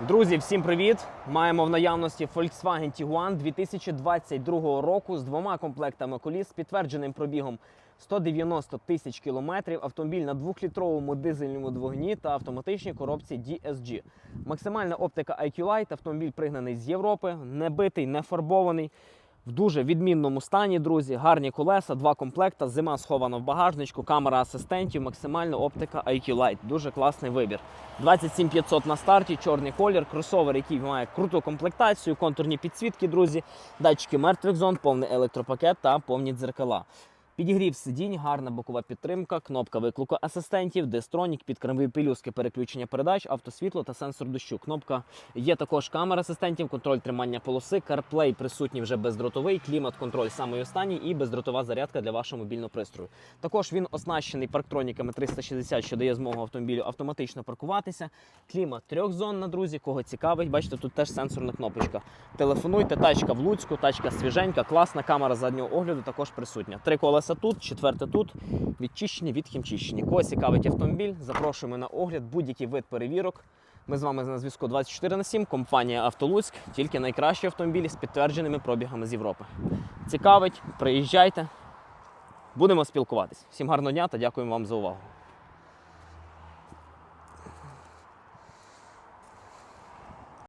Друзі, всім привіт! Маємо в наявності Volkswagen Tiguan 2022 року з двома комплектами коліс підтвердженим пробігом 190 тисяч кілометрів. Автомобіль на двохлітровому дизельному двигуні та автоматичній коробці DSG. Максимальна оптика IQ Light, автомобіль пригнаний з Європи, не битий, не фарбований. В дуже відмінному стані, друзі, гарні колеса, два комплекта, зима схована в багажничку, камера асистентів, максимальна оптика IQ Light. Дуже класний вибір. 27500 на старті, чорний колір, кросовер, який має круту комплектацію, контурні підсвітки, друзі, датчики мертвих зон, повний електропакет та повні дзеркала. Підігрів сидінь, гарна бокова підтримка, кнопка виклику асистентів, дистронік, підкремові пелюстки, переключення передач, автосвітло та сенсор дощу. Кнопка є також камера асистентів, контроль тримання полоси, CarPlay присутній вже бездротовий, клімат-контроль самий останній і бездротова зарядка для вашого мобільного пристрою. Також він оснащений парктроніками 360, що дає змогу автомобілю автоматично паркуватися. Клімат трьохзонна, друзі. Кого цікавить, бачите, тут теж сенсорна кнопочка. Телефонуйте, тачка в Луцьку, тачка свіженька, класна камера заднього огляду також присутня. Три колеса тут, четверте тут, відчищені від хімчищені. Когось цікавить автомобіль, запрошуємо на огляд, будь-який вид перевірок. Ми з вами на зв'язку 24 на 7, компанія Автолуцьк, тільки найкращі автомобілі з підтвердженими пробігами з Європи. Цікавить, приїжджайте, будемо спілкуватись. Всім гарного дня та дякуємо вам за увагу.